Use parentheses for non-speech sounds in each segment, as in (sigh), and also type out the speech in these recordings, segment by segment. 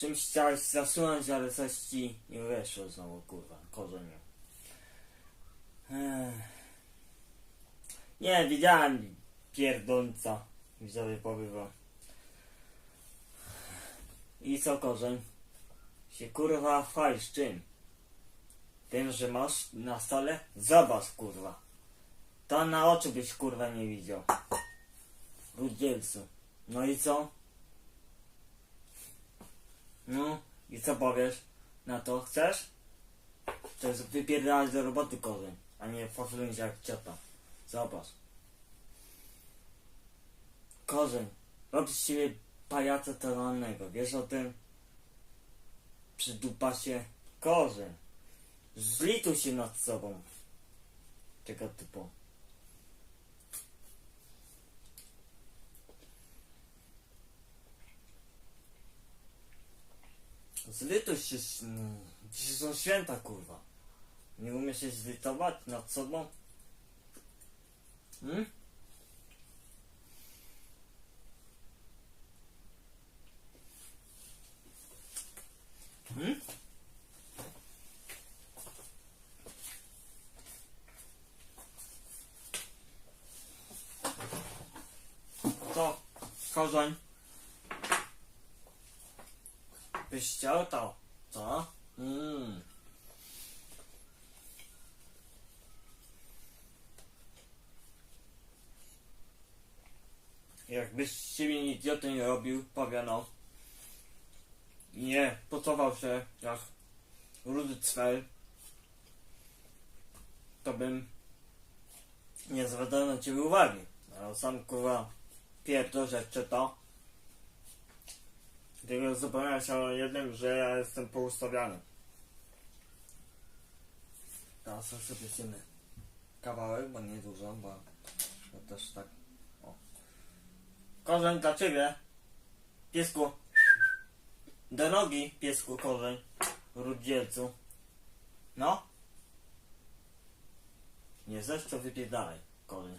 Czymś chciałeś zasunąć, ale coś ci nie weszło znowu, kurwa, korzenie. Ech. Nie, widziałem pierdolca. Widzowie pobywa. I co korzeń? Się kurwa chwalisz czym? Tym, że masz na stole? Zobacz kurwa. To na oczy byś kurwa nie widział. Rudzielcu. No i co? No i co powiesz na to? Chcesz? To jest wypierdalać do roboty korzeń, a nie faflunć jak ciota. Zobacz. Korzeń. Robisz z siebie pajaca totalnego. Wiesz o tym? Przydupa się korzeń. Zlituj się nad sobą. Tego typu. Zlituj się. mm, Dzisiaj są święta, kurwa. Nie umiesz się zlitować nad sobą? Hmm? Hmm? Co? Korzeń? Byś chciał to? Co? Mm. Jakbyś z siebie idioty nie robił, powiano. Nie pocował się jak rudy cwer, to bym nie zwracał na ciebie uwagi. A sam kurwa pierdol jeszcze to. Tylko zupełnie o jednym, że ja jestem poustawiany. Teraz sobie zjemy kawałek, bo nie dużo, bo to też tak. O. Korzeń dla ciebie. Piesku. Do nogi, piesku, korzeń. Rudzielcu. No. Nie zesz, to wypierdalaj, korzeń.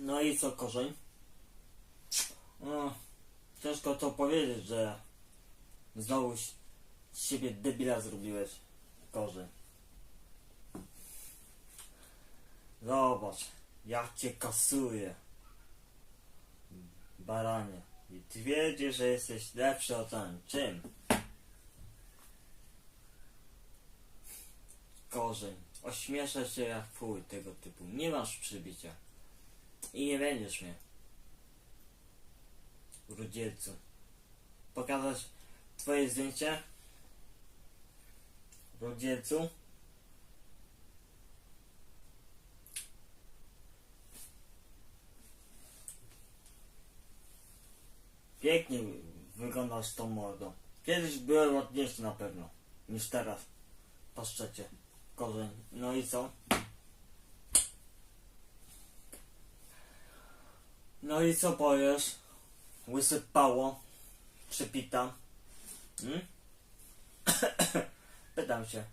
No i co, korzeń? No, ciężko to powiedzieć, że znowu z siebie debila zrobiłeś, korzeń. Zobacz, jak cię kasuję. Baranie. I ty wiedziesz, że jesteś lepszy od ten. Czym? Korzeń. Ośmieszasz się jak fuj tego typu. Nie masz przybicia. I nie będziesz mnie. Rudzielcu. Pokazać twoje zdjęcie? Rudzielcu? Pięknie wyglądasz tą mordą. Kiedyś byłem ładniejszy na pewno niż teraz. Paszczecie. Korzeń. No i co? No i co powiesz? Wysypało. Przypita. Hmm? (coughs) Pytam się.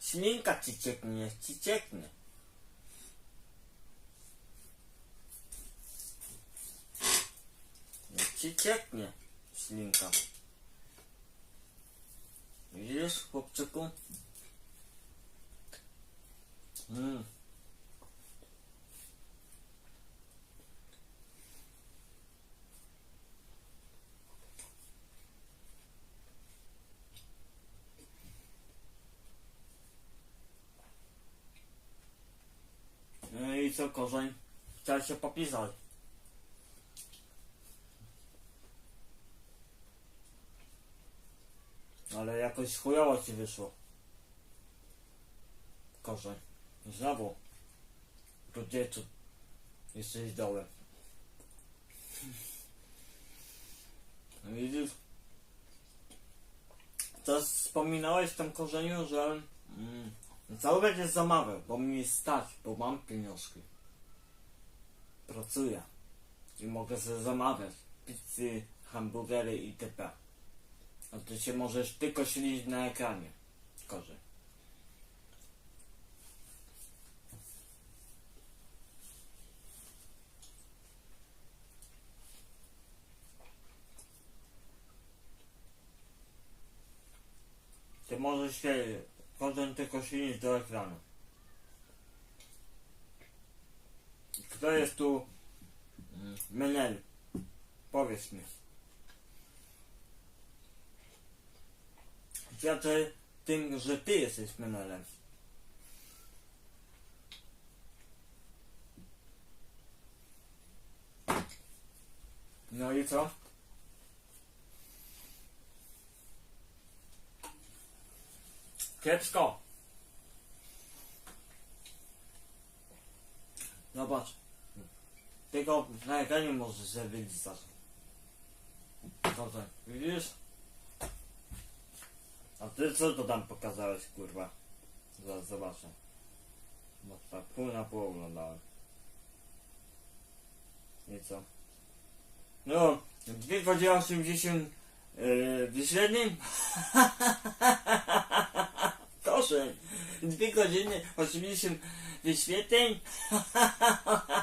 Ślinka ci cieknie, ci cieknie. Ci cieknie ślinka. Widzisz, chłopczyku? Mm. No i co, korzeń? Chciałeś się popisać. Ale jakoś chujowo ci wyszło. Korzeń. Znowu. Rodziecu. Jesteś dołem. No Widzisz? To wspominałeś w tym korzeniu, że mm, cały będzie zamawiał, bo mi stać, bo mam pieniążki pracuję i mogę sobie zamawiać pizzy, hamburgery itp. A ty się możesz tylko ślić na ekranie. Gorzej. Ty możesz się potem tylko ślinić do ekranu. Kto jest tu mm, menel? Powiedz mi. Świadczy tym, że ty jesteś menelem. No i co? Kiepsko. Zobacz. Tylko na ekranie możesz się wylizać. Dobrze, widzisz? A ty co to tam pokazałeś, kurwa? Zaraz zobaczę. Bo tak pół na pół oglądałem. I co? No, 2 godziny 80 yy, wyświetleń? Proszę, 2 godziny 80 wyświetleń? (laughs)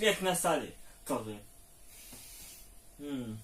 Śmiech na sali, kozy. Hmm.